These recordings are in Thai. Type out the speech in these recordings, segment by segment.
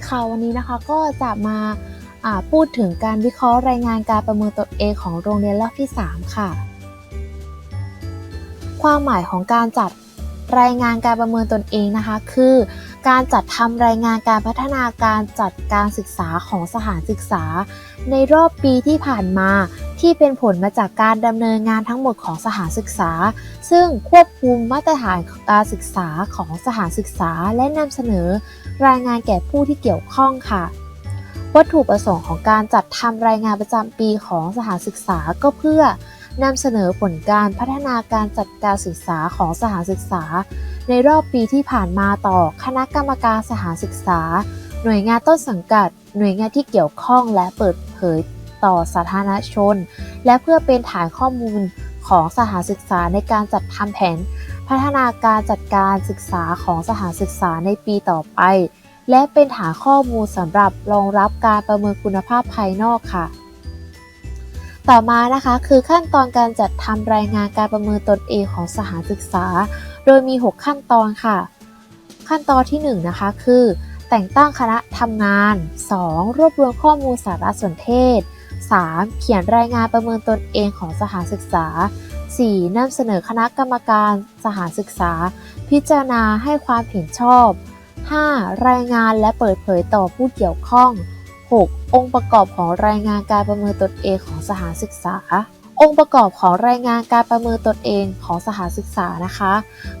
วัสดีค่ะ วันนี้นะคะก็จะมาอ่าพูดถึงการวิเคราะห์รายงานการประเมินตนเองของโรงเรียนรอบที่ 3 ค่ะ ความหมายของการจัดรายงานการประเมินตนเองนะคะ คือ การจัดทำรายงานการพัฒนาการจัดการศึกษาของสถานศึกษา ในรอบปีที่ผ่านมา ที่เป็นผลมาจากการดำเนินงานทั้งหมดของสถานศึกษา ซึ่งควบคุมมาตรฐานการศึกษาของสถานศึกษาและนำเสนอ รายงานแก่ผู้ที่เกี่ยวข้องค่ะ วัตถุประสงค์ของการจัดทำรายงานประจำปีของสถานศึกษาก็เพื่อ นำเสนอผลการพัฒนาการจัดการศึกษาของสถานศึกษา ในรอบปีที่ผ่านมาต่อคณะกรรมการสถานศึกษา หน่วยงานต้นสังกัด หน่วยงานที่เกี่ยวข้องและเปิดเผยต่อสาธารณชน และเพื่อเป็นฐานข้อมูลของสถานศึกษาในการจัดทำแผน พัฒนาการจัดการศึกษาของสถานศึกษาในปีต่อไป และเป็นฐานข้อมูลสำหรับรองรับการประเมินคุณภาพภายนอกค่ะ ต่อมานะคะคือขั้นตอนการจัดทำรายงานการประเมินตนเองของสถานศึกษา โดยมี 6 ขั้นตอนค่ะ ขั้นตอนที่ 1 นะคะ คือ แต่งตั้งคณะทำงาน 2. รวบรวมข้อมูลสารสนเทศ 3. เขียนรายงานประเมินตนเองของสถานศึกษา 4. นำเสนอคณะกรรมการสถานศึกษา พิจารณาให้ความเห็นชอบ 5. รายงานและเปิดเผยต่อผู้เกี่ยวข้อง 6. องค์ประกอบของรายงานการประเมินตนเองของสถานศึกษา องค์ประกอบของรายงานการประเมินตนเองของสถานศึกษานะคะ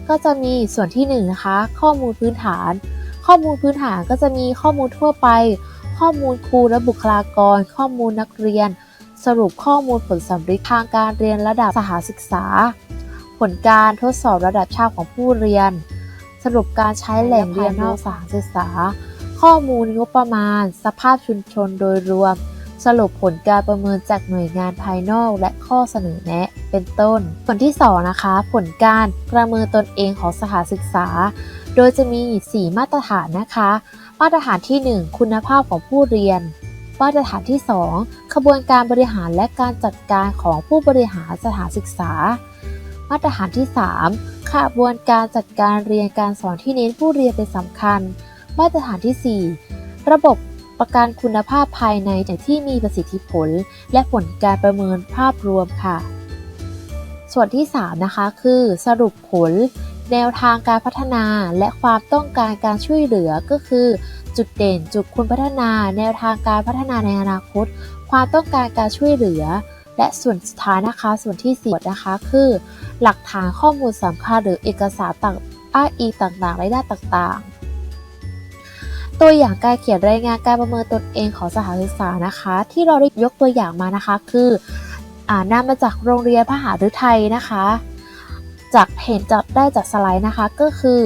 ก็จะมีส่วนที่1นงนะคะ ข้อมูลพื้นฐาน ข้อมูลพื้นฐานก็จะมีข้อมูลทั่วไป ข้อมูลครูและบุคลากร ข้อมูลนักเรียน สรุปข้อมูลผลสำเร็จทางการเรียนระดับสถานศึกษา ผลการทดสอบระดับชาติของผู้เรียน สรุปการใช้แหล่งเรียนนอกสถานศึกษา ข้อมูลงบประมาณ สภาพชุมชนโดยรวม สรุปผลการประเมินจากหน่วยงานภายนอกและข้อเสนอแนะ เป็นต้น ส่วนที่ 2 นะคะ ผลการประเมินตนเองของสถานศึกษา โดยจะมี 4 มาตรฐานนะคะ มาตรฐานที่ 1 คุณภาพของผู้เรียนมาตรฐานที่ 2 ขบวนการบริหารและการจัดการของผู้บริหารสถานศึกษา มาตรฐานที่ 3 ขบวนการจัดการเรียนการสอนที่เน้นผู้เรียนเป็นสำคัญ มาตรฐานที่ 4 ระบบประกันคุณภาพภายในแต่ที่มีประสิทธิผล และผลการประเมินภาพรวมค่ะ ส่วนที่ 3 นะคะ คือสรุปผล แนวทางการพัฒนาและความต้องการการช่วยเหลือก็คือ จุดเด่นจุดควรพัฒนา แนวทางการพัฒนาในอนาคต ความต้องการการช่วยเหลือ และส่วนสุดท้ายนะคะ ส่วนที่4นะคะคือ หลักฐานข้อมูลสำคัญหรือเอกสารต่างอ้างอิงต่างๆในด้านต่างๆ ตัวอย่างการเขียนรายงานการประเมินตนเองของสถานศึกษานะคะ ที่เราได้ยกตัวอย่างมานะคะคืออ่านำมาจากโรงเรียนพระหฤทัยนะคะ จากเห็นจากได้จากสไลด์นะคะก็คือ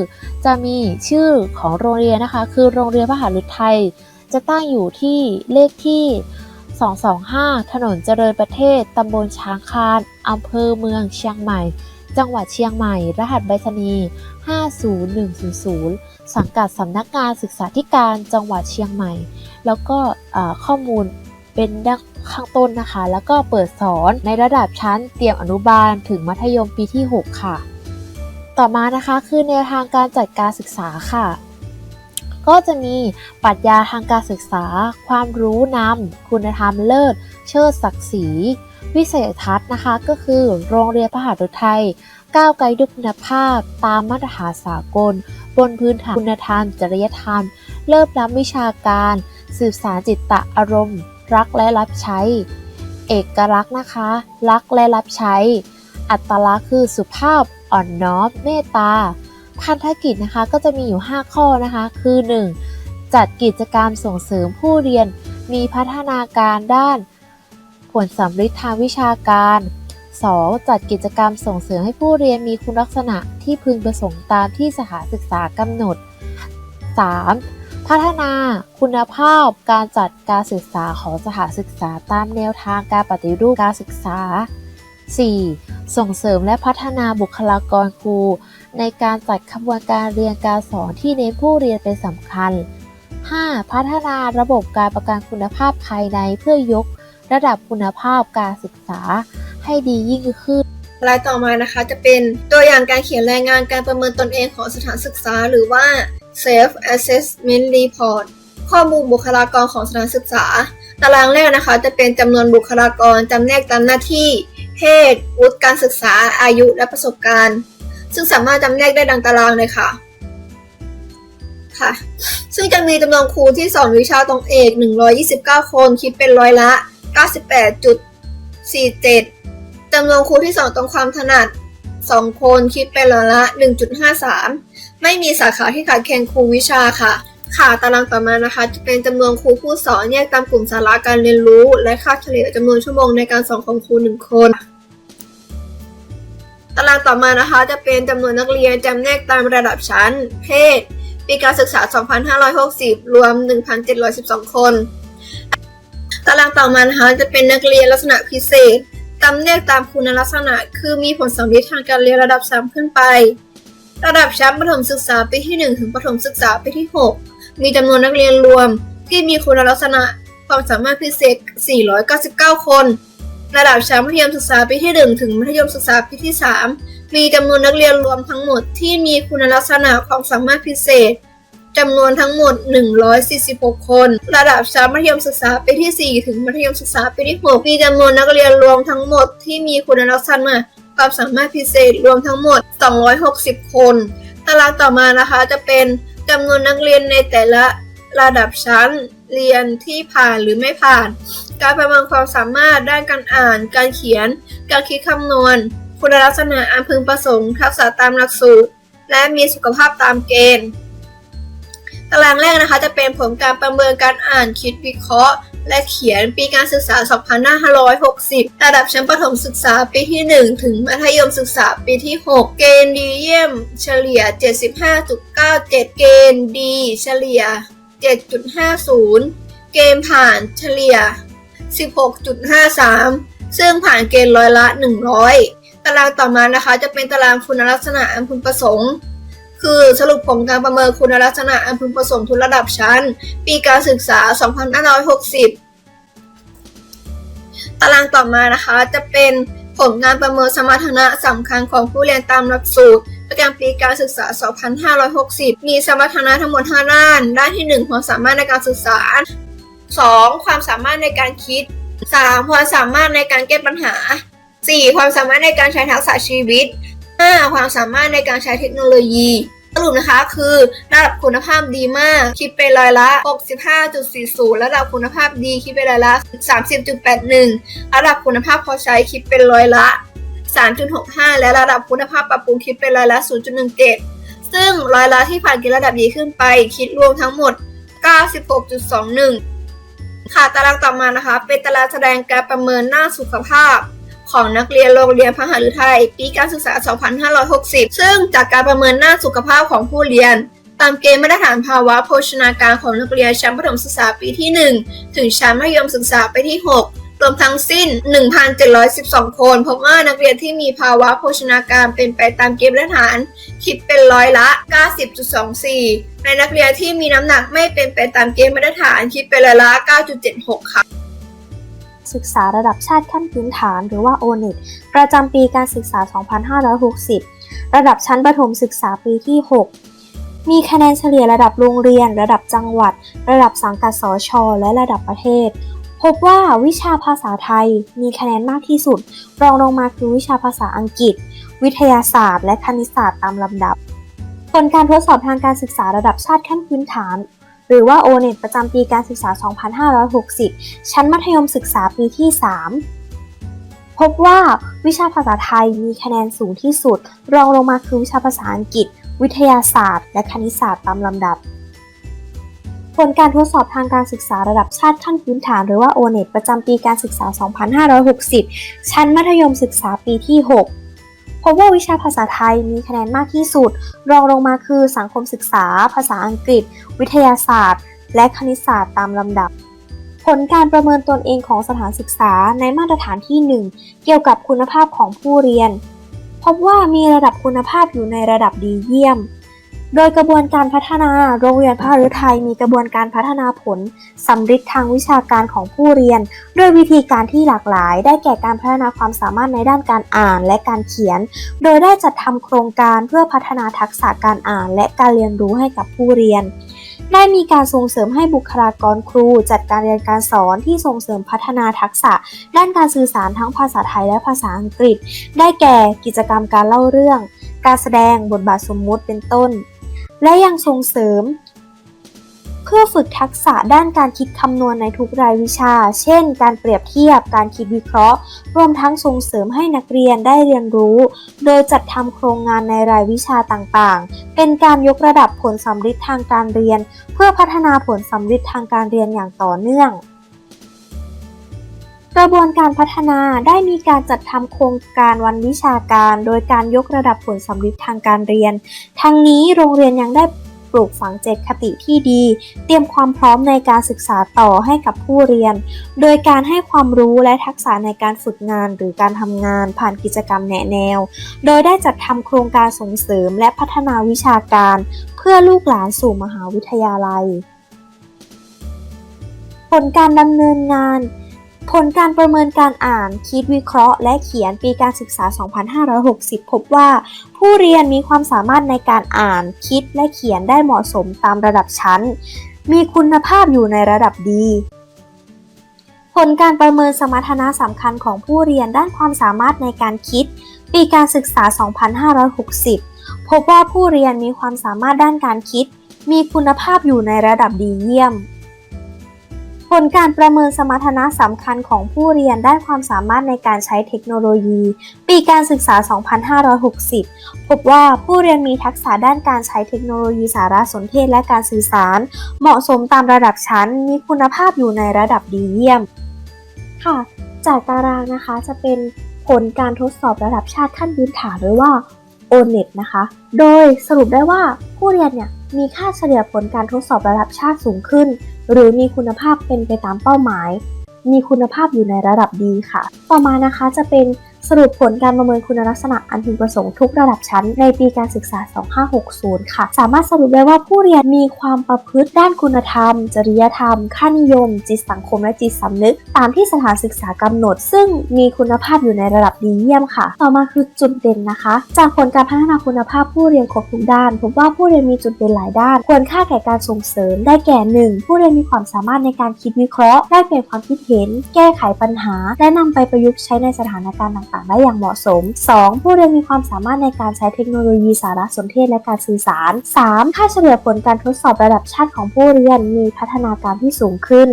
จะมีชื่อของโรงเรียนนะคะ คือโรงเรียนพระหฤทัยจะตั้งอยู่ที่เลขที่ 225 ถนนเจริญประเทศ ตำบลช้างคานอำเภอเมืองเชียงใหม่ จังหวัดเชียงใหม่ รหัสไปรษณีย์50100 สังกัดสำนักงานศึกษาธิการจังหวัดเชียงใหม่ แล้วก็ข้อมูลเป็นดังข้างต้นนะคะ แล้วก็เปิดสอนในระดับชั้นเตรียมอนุบาลถึงมัธยมปีที่ 6 ค่ะ ต่อมานะคะคือแนวทางการจัดการศึกษาค่ะ ก็จะมีปรัชญาทางการศึกษา ความรู้นำคุณธรรมเลิศ เชิดศักดิ์ศรี วิสัยทัศน์นะคะ ก็คือโรงเรียนพระหฤทัย ก้าวไกลด้วยคุณภาพ ตามมาตรฐานสากล บนพื้นฐานคุณธรรม จริยธรรม เลิศล้ำวิชาการ สืบสารจิตตะอารมณ์ รักและรับใช้ เอกลักษณ์นะคะ รักและรับใช้ อัตลักษณ์คือสุภาพอ่อนน้อมเมตตา พันธกิจนะคะก็จะมีอยู่ 5 ข้อนะคะ คือ 1. จัดกิจกรรมส่งเสริมผู้เรียนมีพัฒนาการด้าน ผลสำฤทธิ์ทางวิชาการ 2. จัดกิจกรรมส่งเสริมให้ผู้เรียนมีคุณลักษณะที่พึงประสงค์ตามที่สถานศึกษากำหนด 3. พัฒนาคุณภาพการจัดการศึกษาของสถานศึกษาตามแนวทางการปฏิรูปการศึกษา 4. ส่งเสริมและพัฒนาบุคลากรครู ในการจัดขบวนการเรียนการสอนที่เน้นผู้เรียนเป็นสำคัญ 5. พัฒนาระบบการประกันคุณภาพภายในเพื่อยกระดับคุณภาพการศึกษา ให้ดียิ่งขึ้นรายต่อมานะคะจะเป็นตัวอย่างการเขียนรายงานการประเมินตนเองของสถานศึกษา หรือว่า self assessment report ข้อมูลบุคลากรของสถานศึกษา ตารางแรกนะคะจะเป็นจำนวนบุคลากรจำแนกตามหน้าที่ เพศ วุฒิการศึกษา อายุ และประสบการณ์ ซึ่งสามารถจำแนกได้ดังตารางเลยค่ะ ค่ะ ซึ่งจะมีจำนวนครูที่สอนวิชาตรงเอก 129 คน คิดเป็นร้อยละ 98.47 จำนวนครูที่สอนตรงความถนัด 2 คนคิดเป็นร้อยละ 1.53 ไม่มีสาขาที่ขาดแคลนครูวิชาค่ะ ค่ะตารางต่อมานะคะ จะเป็นจำนวนครูผู้สอนแยกตามกลุ่มสาระการเรียนรู้ และค่าเฉลี่ยจำนวนชั่วโมงในการสอนของครูหนึ่งคนตารางต่อมานะคะจะเป็นจำนวนนักเรียนจำแนกตามระดับชั้น เพศ ปีการศึกษา 2560 รวม 1,712 คน ตารางต่อมานะคะจะเป็นนักเรียนลักษณะพิเศษ จำแนกตามคุณลักษณะ คือมีผลสำลิดทางการเรียนระดับ 3 ขึ้นไป ระดับชั้นประถมศึกษาปีที่ 1 ถึงประถมศึกษาปีที่ 6 มีจำนวนนักเรียนรวม ที่มีคุณลักษณะความสามารถพิเศษ 499 คน ระดับชั้นมัธยมศึกษาปีที่ 1 ถึงมัธยมศึกษาปีที่ 3 มีจำนวนนักเรียนรวมทั้งหมดที่มีคุณลักษณะความสามารถพิเศษ จำนวนทั้งหมด 146 คน ระดับชั้นมัธยมศึกษาปีที่ 4 ถึงมัธยมศึกษาปีที่ 6 มีจำนวนนักเรียนรวมทั้งหมดที่มีคุณลักษณะความสามารถพิเศษรวมทั้งหมด 260 คน ตารางต่อมานะคะจะเป็นจำนวนนักเรียนในแต่ละระดับชั้นเรียนที่ผ่านหรือไม่ผ่าน การประเมินความสามารถด้านการอ่าน การเขียน การคิดคำนวณ คุณลักษณะอันพึงประสงค์ ทักษะตามหลักสูตร และมีสุขภาพตามเกณฑ์ ตารางแรกนะคะ จะเป็นผลการประเมินการอ่านคิดวิเคราะห์ และเขียนปีการศึกษา 2560 ระดับชั้นประถมศึกษาปีที่ 1 ถึงมัธยมศึกษาปีที่ 6 เกณฑ์ดีเยี่ยม เฉลี่ย 75.97 เกณฑ์ดี เฉลี่ย 7.50 เกณฑ์ผ่านเฉลี่ย 16.53 ซึ่งผ่านเกณฑ์ร้อยละ 100 ตารางต่อมานะคะ จะเป็นตารางคุณลักษณะอันพึงประสงค์ คือสรุปผลการประเมินคุณลักษณะอันพึงประสงค์ทุกระดับชั้น ปีการศึกษา 2560 ตารางต่อมานะคะจะเป็นผลงานประเมินสมรรถนะสำคัญของผู้เรียนตามหลักสูตร ประจำปีการศึกษา 2560 มีสมรรถนะทั้งหมด 5 ด้าน ด้านที่ 1 ความสามารถในการสื่อสาร 2. ความสามารถในการคิด 3. ความสามารถในการแก้ปัญหา 4. ความสามารถในการใช้ทักษะชีวิต 5. ความสามารถในการใช้เทคโนโลยี สรุปนะคะคือระดับคุณภาพดีมาก คิดเป็นร้อยละ 65.40 ระดับคุณภาพดีคิดเป็นร้อยละ 30.81 ระดับคุณภาพพอใช้คิดเป็นร้อยละ 3.65 และระดับคุณภาพปรับปรุงคิดเป็นร้อยละ 0.17 ซึ่งร้อยละที่ผ่านเกณฑ์ระดับดีขึ้นไป คิดรวมทั้งหมด 96.21 ค่ะตารางต่อมานะคะ เป็นตารางแสดงการประเมินหน้าสุขภาพ ของนักเรียนโรงเรียนพหฤทัยปีการศึกษา 2560 ซึ่งจากการประเมินหน้าสุขภาพของผู้เรียน ตามเกณฑ์มาตรฐานภาวะโภชนาการของนักเรียนชั้นประถมศึกษาปีที่ 1 ถึงชั้นมัธยมศึกษาปีที่ 6รวมทั้งสิ้น 1,712 คน พบว่านักเรียนที่มีภาวะโภชนาการเป็นไปตามเกณฑ์มาตรฐาน คิดเป็นร้อยละ 90.24 ในนักเรียนที่มีน้ำหนักไม่เป็นไปตามเกณฑ์มาตรฐานคิดเป็นร้อยละ 9.76 ค่ะ ศึกษาระดับชาติขั้นพื้นฐานหรือว่า O-NET ประจำปีการศึกษา 2560 ระดับชั้นประถมศึกษาปีที่ 6 มีคะแนนเฉลี่ยระดับโรงเรียน ระดับจังหวัด ระดับสังกัดสช และระดับประเทศ พบว่าวิชาภาษาไทยมีคะแนนมากที่สุด รองลงมาคือวิชาภาษาอังกฤษ วิทยาศาสตร์ และคณิตศาสตร์ตามลำดับผลการทดสอบทางการศึกษาระดับชาติขั้นพื้นฐาน หรือว่า O-NET ประจำปีการศึกษา 2560 ชั้นมัธยมศึกษาปีที่ 3 พบว่าวิชาภาษาไทยมีคะแนนสูงที่สุด รองลงมาคือวิชาภาษาอังกฤษ วิทยาศาสตร์ และคณิตศาสตร์ตามลำดับผลการทดสอบทางการศึกษาระดับชาติขั้นพื้นฐานหรือว่า O-NET ประจำปีการศึกษา 2560 ชั้นมัธยมศึกษาปีที่ 6 พบว่าวิชาภาษาไทยมีคะแนนมากที่สุด รองลงมาคือสังคมศึกษา ภาษาอังกฤษ วิทยาศาสตร์ และคณิตศาสตร์ตามลำดับ ผลการประเมินตนเองของสถานศึกษาในมาตรฐานที่ 1 เกี่ยวกับคุณภาพของผู้เรียน พบว่ามีระดับคุณภาพอยู่ในระดับดีเยี่ยม โดยกระบวนการพัฒนาโรงเรียนพหฤทัยมีกระบวนการพัฒนาผลสำฤทธิ์ทางวิชาการของผู้เรียน ด้วยวิธีการที่หลากหลาย ได้แก่การพัฒนาความสามารถในด้านการอ่านและการเขียน โดยได้จัดทำโครงการเพื่อพัฒนาทักษะการอ่านและการเรียนรู้ให้กับผู้เรียนได้มีการส่งเสริมให้บุคลากรครู จัดการเรียนการสอนที่ส่งเสริมพัฒนาทักษะ ด้านการสื่อสารทั้งภาษาไทยและภาษาอังกฤษ ได้แก่กิจกรรมการเล่าเรื่อง การแสดงบทบาทสมมุติเป็นต้น และยังส่งเสริม เพื่อฝึกทักษะด้านการคิดคำนวณในทุกรายวิชา เช่น การเปรียบเทียบ การคิดวิเคราะห์ รวมทั้งส่งเสริมให้นักเรียนได้เรียนรู้ โดยจัดทำโครงงานในรายวิชาต่างๆ เป็นการยกระดับผลสำฤทธิ์ทางการเรียน เพื่อพัฒนาผลสำฤทธิ์ทางการเรียนอย่างต่อเนื่อง กระบวนการพัฒนาได้มีการจัดทำโครงการวันวิชาการ โดยการยกระดับผลสำฤทธิ์ทางการเรียน ทั้งนี้โรงเรียนยังได้ปลูกฝังเจตคติที่ดี เตรียมความพร้อมในการศึกษาต่อให้กับผู้เรียน โดยการให้ความรู้และทักษะในการฝึกงานหรือการทำงานผ่านกิจกรรมแนะแนว โดยได้จัดทำโครงการส่งเสริมและพัฒนาวิชาการ เพื่อลูกหลานสู่มหาวิทยาลัย ผลการดำเนินงาน ผลการประเมินการอ่าน คิดวิเคราะห์ และเขียนปีการศึกษา 2560 พบว่า ผู้เรียนมีความสามารถในการอ่าน คิดและเขียนได้เหมาะสมตามระดับชั้น มีคุณภาพอยู่ในระดับดี ผลการประเมินสมรรถนะสำคัญของผู้เรียนด้านความสามารถในการคิด ปีการศึกษา 2560 พบว่าผู้เรียนมีความสามารถด้านการคิด มีคุณภาพอยู่ในระดับดีเยี่ยม ผลการประเมินสมรรถนะสำคัญของผู้เรียนด้านความสามารถในการใช้เทคโนโลยี ปีการศึกษา 2560 พบว่าผู้เรียนมีทักษะด้านการใช้เทคโนโลยีสารสนเทศและการสื่อสาร เหมาะสมตามระดับชั้น มีคุณภาพอยู่ในระดับดีเยี่ยม ค่ะ จากตารางนะคะจะเป็นผลการทดสอบระดับชาติขั้นพื้นฐานหรือว่า O-NET นะคะ โดยสรุปได้ว่าผู้เรียนเนี่ยมีค่าเฉลี่ยผลการทดสอบระดับชาติสูงขึ้น หรือมีคุณภาพเป็นไปตามเป้าหมาย มีคุณภาพอยู่ในระดับดีค่ะ ต่อมานะคะจะเป็น สรุปผลการประเมินคุณลักษณะอันพึงประสงค์ทุกระดับชั้น ในปีการศึกษา 2560 ค่ะ สามารถสรุปได้ว่าผู้เรียนมีความประพฤติด้านคุณธรรม จริยธรรม ค่านิยม จิตสังคม และจิตสำนึก ตามที่สถานศึกษากำหนด ซึ่งมีคุณภาพอยู่ในระดับดีเยี่ยมค่ะ ต่อมาคือจุดเด่นนะคะ จากผลการพัฒนาคุณภาพผู้เรียนครบทุกด้านพบว่าผู้เรียนมีจุดเด่นหลายด้าน ควรค่าแก่การส่งเสริม ได้แก่ 1. ผู้เรียนมีความสามารถในการคิดวิเคราะห์ ได้เปลี่ยนความคิดเห็น แก้ไขปัญหา และนำไปประยุกต์ใช้ในสถานการณ์ต่างต่างๆ ได้อย่างเหมาะสม 2. ผู้เรียนมีความสามารถในการใช้เทคโนโลยีสารสนเทศและการสื่อสาร 3. ค่าเฉลี่ยผลการทดสอบระดับชาติของผู้เรียนมีพัฒนาการที่สูงขึ้น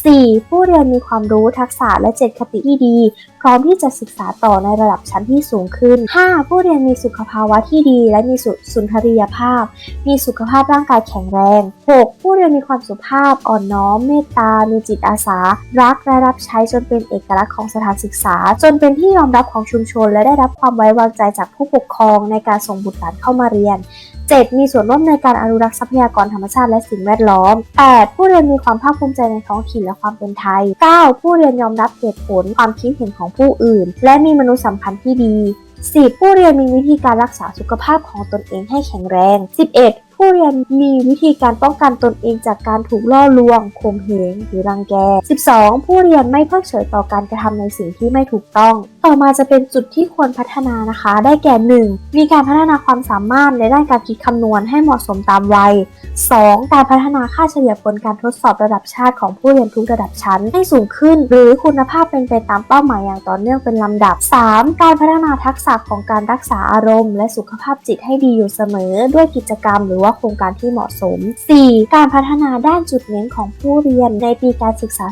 4. ผู้เรียนมีความรู้ทักษะและเจตคติที่ดี พร้อมที่จะศึกษาต่อในระดับชั้นที่สูงขึ้น 5. ผู้เรียนมีสุขภาวะที่ดี และมีสุสุนทรียภาพ มีสุขภาพร่างกายแข็งแรง 6. ผู้เรียนมีความสุภาพอ่อนน้อม เมตตา มีจิตอาสา รักและรับใช้จนเป็นเอกลักษณ์ของสถานศึกษา จนเป็นที่ยอมรับของชุมชน และได้รับความไว้วางใจจากผู้ปกครองในการส่งบุตรหลานเข้ามาเรียน 7. มีส่วนร่วมในการอนุรักษ์ทรัพยากรธรรมชาติและสิ่งแวดล้อม 8. ผู้เรียนมีความภาคภูมิใจในท้องถิ่นและความเป็นไทย 9. ผู้เรียนยอมรับเหตุผลความคิดเห็นของผู้อื่น และมีมนุษยสัมพันธ์ที่ดี 10. ผู้เรียนมีวิธีการรักษาสุขภาพของตนเองให้แข็งแรง 11. ผู้เรียนมีวิธีการป้องกันตนเองจากการถูกล่อลวงข่มเหงหรือรังแก 12. ผู้เรียนไม่เพิกเฉยต่อการกระทำในสิ่งที่ไม่ถูกต้อง ต่อมาจะเป็นจุดที่ควรพัฒนานะคะ ได้แก่ 1. มีการพัฒนาความสามารถในด้านการคิดคำนวณให้เหมาะสมตามวัย 2. การพัฒนาค่าเฉลี่ยผลการทดสอบระดับชาติของผู้เรียนทุกระดับชั้นให้สูงขึ้น หรือคุณภาพเป็นไปตามเป้าหมายอย่างต่อเนื่องเป็นลำดับ 3. การพัฒนาทักษะของการรักษาอารมณ์ และสุขภาพจิตให้ดีอยู่เสมอ ด้วยกิจกรรมหรือว่าโครงการที่เหมาะสม 4. การพัฒนาด้านจุดเน้นของผู้เรียนในปีการศึกษา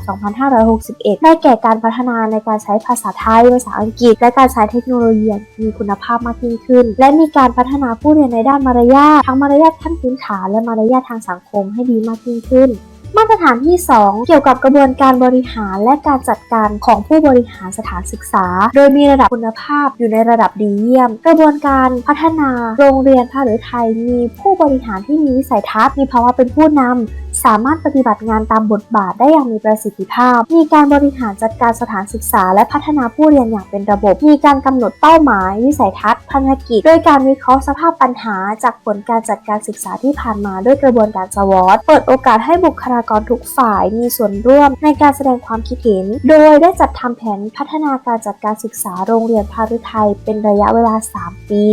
2561 ได้แก่การพัฒนาในการใช้ภาษาไทย ภาษาอังกฤษ และการใช้เทคโนโลยีมีคุณภาพมากยิ่งขึ้น และมีการพัฒนาผู้เรียนในด้านมารยาททั้งมารยาทขั้นพื้นฐานและมารยาททางสังคมให้ดีมากยิ่งขึ้น มาตรฐานที่ 2 เกี่ยวกับกระบวนการบริหารและการจัดการของผู้บริหารสถานศึกษา โดยมีระดับคุณภาพอยู่ในระดับดีเยี่ยม กระบวนการพัฒนา โรงเรียนพาหรือไทยมีผู้บริหารที่มีวิสัยทัศน์มีภาวะเป็นผู้นำ สามารถปฏิบัติงานตามบทบาทได้อย่างมีประสิทธิภาพ มีการบริหารจัดการสถานศึกษา และพัฒนาผู้เรียนอย่างเป็นระบบ มีการกำหนดเป้าหมาย วิสัยทัศน์พันธกิจ โดยการวิเคราะห์สภาพปัญหา จากผลการจัดการศึกษาที่ผ่านมาด้วยกระบวนการสวอตเปิดโอกาสให้บุคลากรทุกฝ่ายมีส่วนร่วมในการแสดงความคิดเห็น โดยได้จัดทำแผนพัฒนาการจัดการศึกษาโรงเรียนพารุไทยเป็นระยะเวลา 3 ปี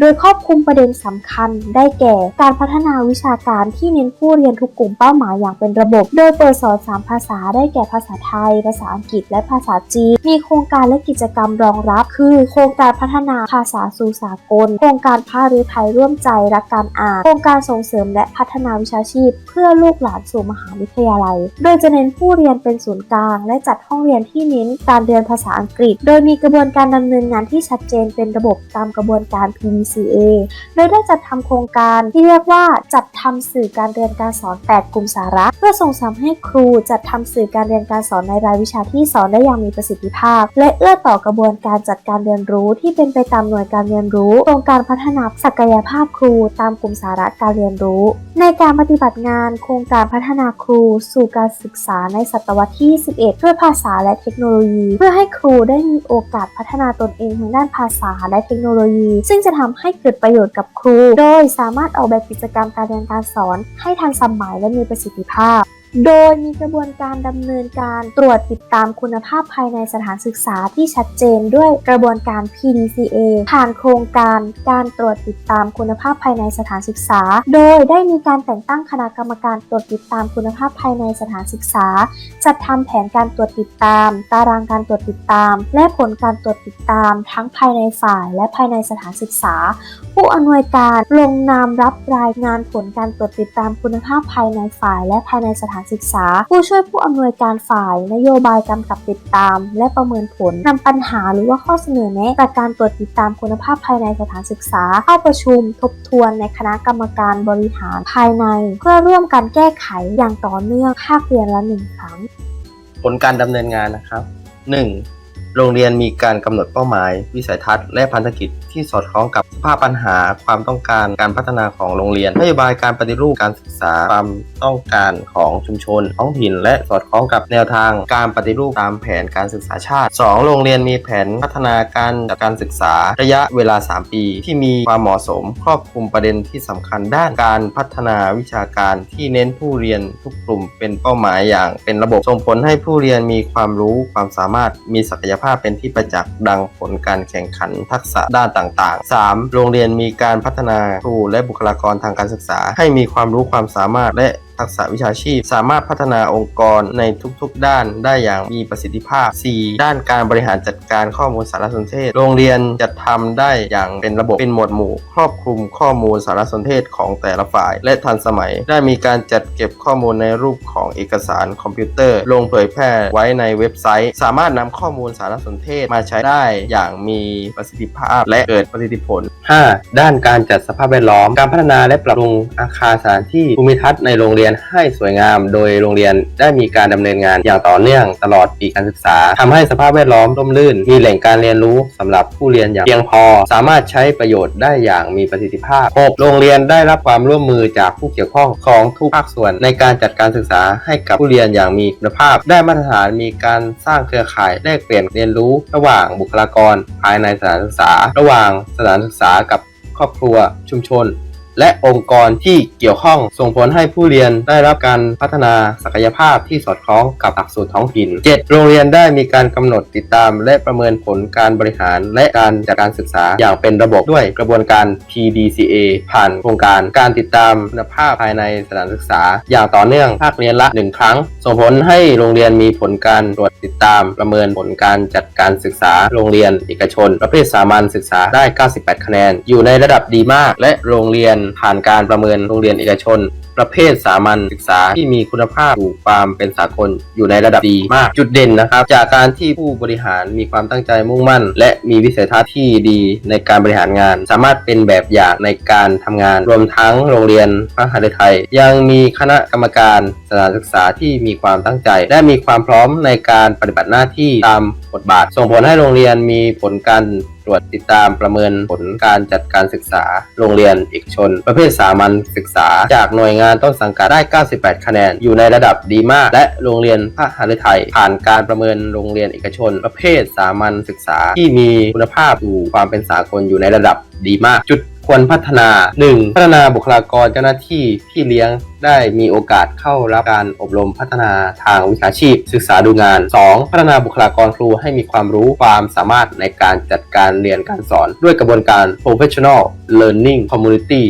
โดยครอบคลุมประเด็นสำคัญ ได้แก่การพัฒนาวิชาการที่เน้นผู้เรียนทุกกลุ่มเป้าหมายอย่างเป็นระบบ โดยเปิดสอน 3 ภาษาได้แก่ภาษาไทย ภาษาอังกฤษ และภาษาจีน มีโครงการและกิจกรรมรองรับ คือ โครงการพัฒนาภาษาสู่สากล โครงการพารือไทยร่วมใจรักการอ่าน โครงการส่งเสริมและพัฒนาวิชาชีพ เพื่อลูกหลานสู่มหาวิทยาลัย โดยจะเน้นผู้เรียนเป็นศูนย์กลาง และจัดห้องเรียนที่เน้นการเรียนภาษาอังกฤษ โดยมีกระบวนการดำเนินงานที่ชัดเจนเป็นระบบตามกระบวนการ PDCA โดยได้จัดทำโครงการที่เรียกว่าจัดทำสื่อการเรียนการสอน 8 กลุ่มสาระ เพื่อส่งเสริมให้ครูจัดทำสื่อการเรียนการสอนในรายวิชาที่สอนได้อย่างมีประสิทธิภาพ และเอื้อต่อกระบวนการจัดการเรียนรู้ที่เป็นไปตามหน่วยการเรียนรู้โครงการพัฒนาศักยภาพครูตามกลุ่มสาระการเรียนรู้ ในการปฏิบัติงานโครงการพัฒนาครูสู่การศึกษาในศตวรรษที่ 11 ด้วยภาษาและเทคโนโลยี เพื่อให้ครูได้มีโอกาสพัฒนาตนเองทางด้านภาษาและเทคโนโลยี ซึ่งจะทำให้เกิดประโยชน์กับครู โดยสามารถออกแบบกิจกรรมการเรียนการสอนให้ทันสมัยและมีประสิทธิภาพ โดยมีกระบวนการดำเนินการตรวจติดตามคุณภาพภายในสถานศึกษาที่ชัดเจนด้วยกระบวนการ PDCA ผ่านโครงการการตรวจติดตามคุณภาพภายในสถานศึกษา โดยได้มีการแต่งตั้งคณะกรรมการตรวจติดตามคุณภาพภายในสถานศึกษา จัดทำแผนการตรวจติดตาม ตารางการตรวจติดตาม และผลการตรวจติดตาม ทั้งภายในฝ่ายและภายในสถานศึกษา ผู้อำนวยการลงนามรับรายงานผลการตรวจติดตามคุณภาพภายในฝ่าย และภายในสถานศึกษา ผู้ช่วยผู้อำนวยการฝ่าย นโยบายกำกับติดตาม และประเมินผลนำปัญหาหรือว่าข้อเสนอแนะจากการตรวจติดตามคุณภาพภายในสถานศึกษา เข้าประชุมทบทวนในคณะกรรมการบริหารภายใน เพื่อร่วมกันแก้ไขอย่างต่อเนื่องภาคเรียนละหนึ่งครั้ง ผลการดำเนินงานนะครับ 1. โรงเรียนมีการกำหนดเป้าหมาย วิสัยทัศน์และพันธกิจที่สอดคล้องกับสภาพปัญหา ความต้องการการพัฒนาของโรงเรียนนโยบายการปฏิรูปการศึกษาความต้องการของชุมชน ท้องถิ่น และสอดคล้องกับแนวทางการปฏิรูปตามแผนการศึกษาชาติ 2. โรงเรียนมีแผนพัฒนาการจัดการศึกษาระยะเวลา 3 ปี ที่มีความเหมาะสม ครอบคลุมประเด็นที่สำคัญด้านการพัฒนาวิชาการที่เน้นผู้เรียนทุกกลุ่มเป็นเป้าหมายอย่างเป็นระบบส่งผลให้ผู้เรียนมีความรู้ความสามารถมีศักยภาพเป็นที่ประจักษ์ดังผลการแข่งขันทักษะด้านต่างๆ 3. โรงเรียนมีการพัฒนาครูและบุคลากรทางการศึกษา ให้มีความรู้ความสามารถและทักษะวิชาชีพ สามารถพัฒนาองค์กรในทุกๆ ด้านได้อย่างมีประสิทธิภาพ 4. ด้านการบริหารจัดการข้อมูลสารสนเทศ โรงเรียนจัดทำได้อย่างเป็นระบบเป็นหมวดหมู่ ครอบคลุมข้อมูลสารสนเทศของแต่ละฝ่าย และทันสมัย ได้มีการจัดเก็บข้อมูลในรูปของเอกสารคอมพิวเตอร์ ลงเผยแพร่ไว้ในเว็บไซต์ สามารถนำข้อมูลสารสนเทศมาใช้ได้อย่างมีประสิทธิภาพและเกิดประสิทธิผล 5. ด้านการจัดสภาพแวดล้อม การพัฒนาและปรับปรุงอาคารสถานที่ภูมิทัศน์ในโรงเรียนให้สวยงาม โดยโรงเรียนได้มีการดำเนินงานอย่างต่อเนื่องตลอดปีการศึกษาทำให้สภาพแวดล้อมร่มรื่น มีแหล่งการเรียนรู้สำหรับผู้เรียนอย่างเพียงพอ สามารถใช้ประโยชน์ได้อย่างมีประสิทธิภาพ 6. โรงเรียนได้รับความร่วมมือจากผู้เกี่ยวข้องของทุกภาคส่วน ในการจัดการศึกษาให้กับผู้เรียนอย่างมีคุณภาพ ได้มาตรฐานมีการสร้างเครือข่ายแลกเปลี่ยนเรียนรู้ ระหว่างบุคลากร ภายในสถานศึกษา ระหว่างสถานศึกษากับครอบครัวชุมชน และองค์กรที่เกี่ยวข้องส่งผลให้ผู้เรียนได้รับการพัฒนาศักยภาพที่สอดคล้องกับหลักสูตรท้องถิ่น 7. โรงเรียนได้มีการกำหนดติดตาม และประเมินผลการบริหาร และการจัดการศึกษาอย่างเป็นระบบด้วยกระบวนการ PDCA ผ่านโครงการการติดตามคุณภาพภายในสถานศึกษา อย่างต่อเนื่องภาคเรียนละ 1 ครั้ง ส่งผลให้โรงเรียนมีผลการตรวจติดตามประเมินผลการจัดการศึกษา โรงเรียนเอกชน ประเภทสามัญศึกษาได้ 98 คะแนน อยู่ในระดับดีมาก และโรงเรียนผ่านการประเมินโรงเรียนเอกชน ประเภทสามัญศึกษาที่มีคุณภาพสู่ความเป็นสากลอยู่ในระดับดีมากจุดเด่นนะครับ จากการที่ผู้บริหารมีความตั้งใจมุ่งมั่น และมีวิสัยทัศน์ที่ดีในการบริหารงาน สามารถเป็นแบบอย่างในการทำงาน รวมทั้งโรงเรียนพระหฤทัยยังมีคณะกรรมการสถานศึกษาที่มีความตั้งใจ และมีความพร้อมในการปฏิบัติหน้าที่ตามบทบาท ส่งผลให้โรงเรียนมีผลการ ตรวจติดตามประเมินผลการจัดการศึกษา โรงเรียนเอกชน ประเภทสามัญศึกษา จากหน่วยงานต้นสังกัดได้ 98 คะแนน อยู่ในระดับดีมาก และโรงเรียนภาคหฤทัยผ่านการประเมินโรงเรียนเอกชน ประเภทสามัญศึกษาที่มีคุณภาพสู่ความเป็นสากลอยู่ในระดับดีมากจุด ควรพัฒนา 1. พัฒนาบุคลากรเจ้าหน้าที่ที่เลี้ยงได้มีโอกาสเข้ารับการอบรมพัฒนาทางวิชาชีพ ศึกษาดูงาน 2. พัฒนาบุคลากรครูให้มีความรู้ความสามารถในการจัดการเรียนการสอน ด้วยกระบวนการ professional learning community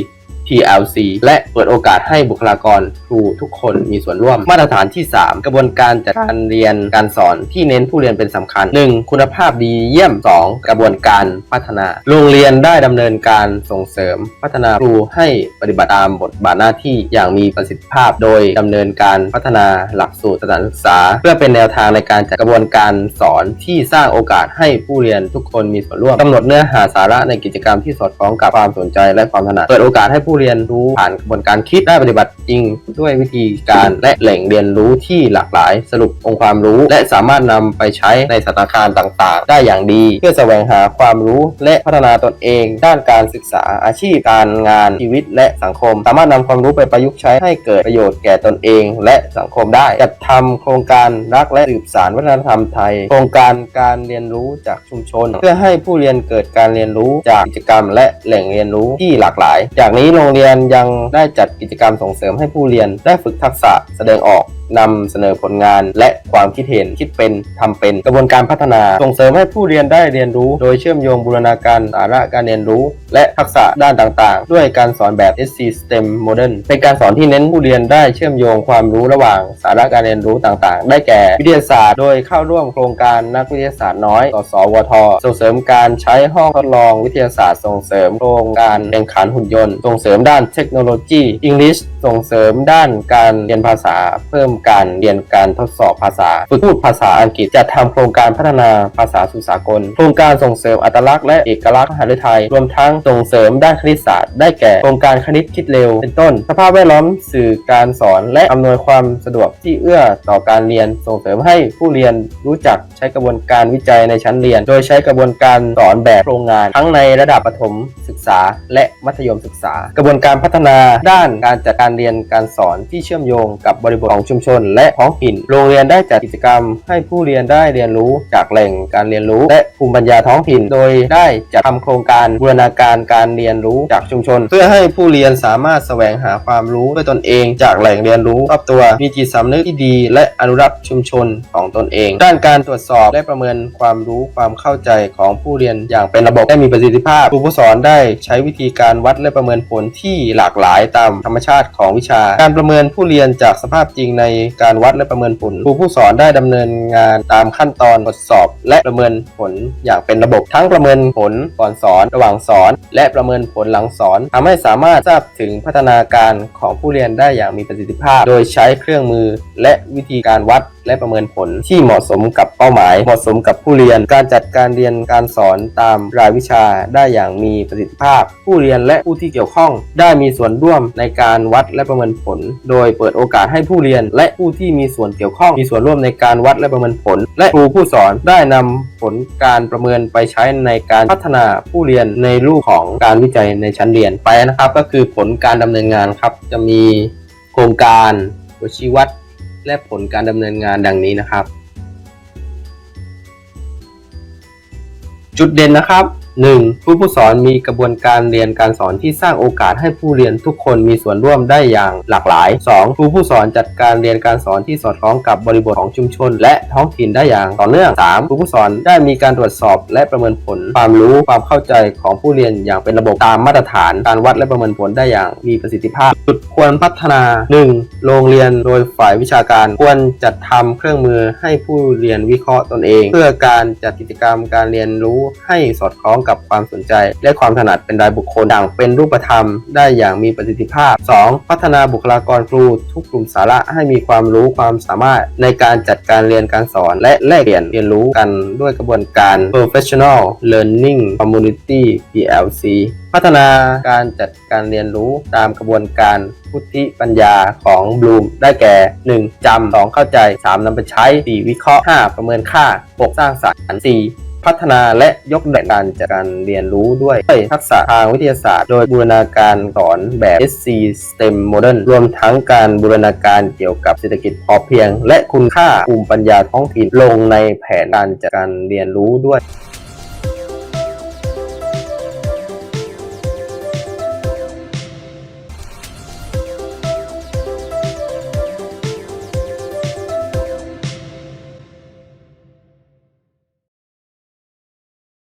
PLC และเปิดโอกาสให้บุคลากรครูทุกคนมีส่วนร่วม มาตรฐานที่ 3 กระบวนการจัดการเรียนการสอนที่เน้นผู้เรียนเป็นสำคัญ 1. คุณภาพดีเยี่ยม 2. กระบวนการพัฒนา โรงเรียนได้ดำเนินการส่งเสริมพัฒนาครูให้ปฏิบัติตามบทบาทหน้าที่อย่างมีประสิทธิภาพ โดยดำเนินการพัฒนาหลักสูตรสถานศึกษา เพื่อเป็นแนวทางในการจัดกระบวนการสอนที่สร้างโอกาสให้ผู้เรียนทุกคนมีส่วนร่วมกำหนดเนื้อหาสาระในกิจกรรมที่สอดคล้องกับความสนใจและความถนัดเปิดโอกาสให้ผู้เรียนรู้ผ่านกระบวนการคิดได้ปฏิบัติจริง ด้วยวิธีการและแหล่งเรียนรู้ที่หลากหลาย สรุปองค์ความรู้ และสามารถนำไปใช้ในสถานการณ์ต่าง ๆ ได้อย่างดี เพื่อแสวงหาความรู้และพัฒนาตนเอง ด้านการศึกษาอาชีพการงานชีวิตและสังคม สามารถนำความรู้ไปประยุกต์ใช้ให้เกิดประโยชน์แก่ตนเอง และสังคมได้จัดทำโครงการรักและสืบสานวัฒนธรรมไทย โครงการการเรียนรู้จากชุมชน เพื่อให้ผู้เรียนเกิดการเรียนรู้จากกิจกรรม และแหล่งเรียนรู้ที่หลากหลาย จากนี้โรงรงเรียนยังได้จัดกิจกรรมส่งเสริมให้ผู้เรียนได้ฝึกทักษะแสดงออก นำเสนอผลงาน และความคิดเห็นคิดเป็นทำเป็นกระบวนการพัฒนา ส่งเสริมให้ผู้เรียนได้เรียนรู้ โดยเชื่อมโยงบูรณาการสาระการเรียนรู้ และทักษะด้านต่างๆ ด้วยการสอนแบบ SC STEM Modern เป็นการสอนที่เน้นผู้เรียนได้เชื่อมโยงความรู้ระหว่างสาระการเรียนรู้ต่างๆ ได้แก่วิทยาศาสตร์ โดยเข้าร่วมโครงการนักวิทยาศาสตร์น้อยสสวท ส่งเสริมการใช้ห้องทดลองวิทยาศาสตร์ ส่งเสริมโครงการแข่งขันหุ่นยนต์ ส่งเสริมด้านเทคโนโลยี English ส่งเสริมด้านการเรียนภาษาเพิ่มการเรียนการทดสอบภาษาฝึกพูดภาษาอังกฤษจัดทำโครงการพัฒนาภาษาสู่สากล โครงการส่งเสริมอัตลักษณ์และเอกลักษณ์มหาวิทยาลัยรวมทั้งส่งเสริมด้านคณิตศาสตร์ได้แก่โครงการคณิตคิดเร็ว เป็นต้น สภาพแวดล้อมสื่อการสอนและอำนวยความสะดวกที่เอื้อต่อการเรียน ส่งเสริมให้ผู้เรียนรู้จักใช้กระบวนการวิจัยในชั้นเรียน โดยใช้กระบวนการสอนแบบโรงงาน ทั้งในระดับประถมศึกษา และมัธยมศึกษา กระบวนการพัฒนาด้านการจัดการเรียนการสอนที่เชื่อมโยงกับบริบทของชุมชน และท้องถิ่น โรงเรียนได้จัดกิจกรรม ให้ผู้เรียนได้เรียนรู้จากแหล่งการเรียนรู้ และภูมิปัญญาท้องถิ่น โดยได้จัดทำโครงการบูรณาการการเรียนรู้จากชุมชน เพื่อให้ผู้เรียนสามารถแสวงหาความรู้ด้วยตนเอง จากแหล่งเรียนรู้รอบตัวมีจิตสำนึกที่ดี และอนุรักษ์ชุมชนของตนเอง ด้านการตรวจสอบและประเมินความรู้ความเข้าใจของผู้เรียนอย่างเป็นระบบได้มีประสิทธิภาพครูผู้สอนได้ใช้วิธีการวัดและประเมินผลที่หลากหลายตามธรรมชาติของวิชา การประเมินผู้เรียนจากสภาพจริงในการวัดและประเมินผลครูผู้สอนได้ดำเนินงานตามขั้นตอนทดสอบ และประเมินผลอย่างเป็นระบบ ทั้งประเมินผลก่อนสอนระหว่างสอน และประเมินผลหลังสอนทำให้สามารถทราบถึงพัฒนาการของผู้เรียนได้อย่างมีประสิทธิภาพ โดยใช้เครื่องมือและวิธีการวัดและประเมินผลที่เหมาะสมกับเป้าหมาย เหมาะสมกับผู้เรียน การจัดการเรียนการสอนตามรายวิชาได้อย่างมีประสิทธิภาพ ผู้เรียนและผู้ที่เกี่ยวข้อง ได้มีส่วนร่วมในการวัดและประเมินผล โดยเปิดโอกาสให้ผู้เรียนและและผู้ที่มีส่วนเกี่ยวข้อง มีส่วนร่วมในการวัดและประเมินผล และครูผู้สอนได้นำผลการประเมินไปใช้ในการพัฒนาผู้เรียนในรูปของการวิจัยในชั้นเรียนไปนะครับ ก็คือผลการดำเนินงานครับ จะมีโครงการตัวชี้วัด และผลการดำเนินงานดังนี้นะครับ จุดเด่นนะครับ 1. ผู้ผู้สอนมีกระบวนการเรียนการสอนที่สร้างโอกาสให้ผู้เรียนทุกคนมีส่วนร่วมได้อย่างหลากหลาย 2. ครูผู้สอนจัดการเรียนการสอนที่สอดคล้องกับบริบทของชุมชน และท้องถิ่นได้อย่างต่อเนื่อง 3. ครูผู้สอนได้มีการตรวจสอบและประเมินผล ความรู้ความเข้าใจของผู้เรียนอย่างเป็นระบบตามมาตรฐาน การวัดและประเมินผลได้อย่างมีประสิทธิภาพ จุดควรพัฒนา 1. โรงเรียนโดยฝ่ายวิชาการควรจัดทำเครื่องมือให้ผู้เรียนวิเคราะห์ตนเอง เพื่อการจัดกิจกรรมการเรียนรู้ให้สอดคล้องกับความสนใจ และความถนัดเป็นรายบุคคลอย่างเป็นรูปธรรม ได้อย่างมีประสิทธิภาพ 2. พัฒนาบุคลากรครูทุกกลุ่มสาระให้มีความรู้ความสามารถในการจัดการเรียนการสอน และแลกเปลี่ยนเรียนรู้กันด้วยกระบวนการ professional learning community PLC พัฒนาการจัดการเรียนรู้ตามกระบวนการพุทธิปัญญาของบลูมได้แก่ 1. จำ 2. เข้าใจ 3. นำไปใช้ 4. วิเคราะห์ 5. ประเมินค่า 6. สร้างสรรค์ 4. พัฒนาและยกระดับการจัดการเรียนรู้ด้วยทักษะทางวิทยาศาสตร์ โดยบูรณาการสอนแบบ SC STEM Modern รวมทั้งการบูรณาการเกี่ยวกับเศรษฐกิจพอเพียง และคุณค่าภูมิปัญญาท้องถิ่นลงในแผนการจัดการเรียนรู้ด้วย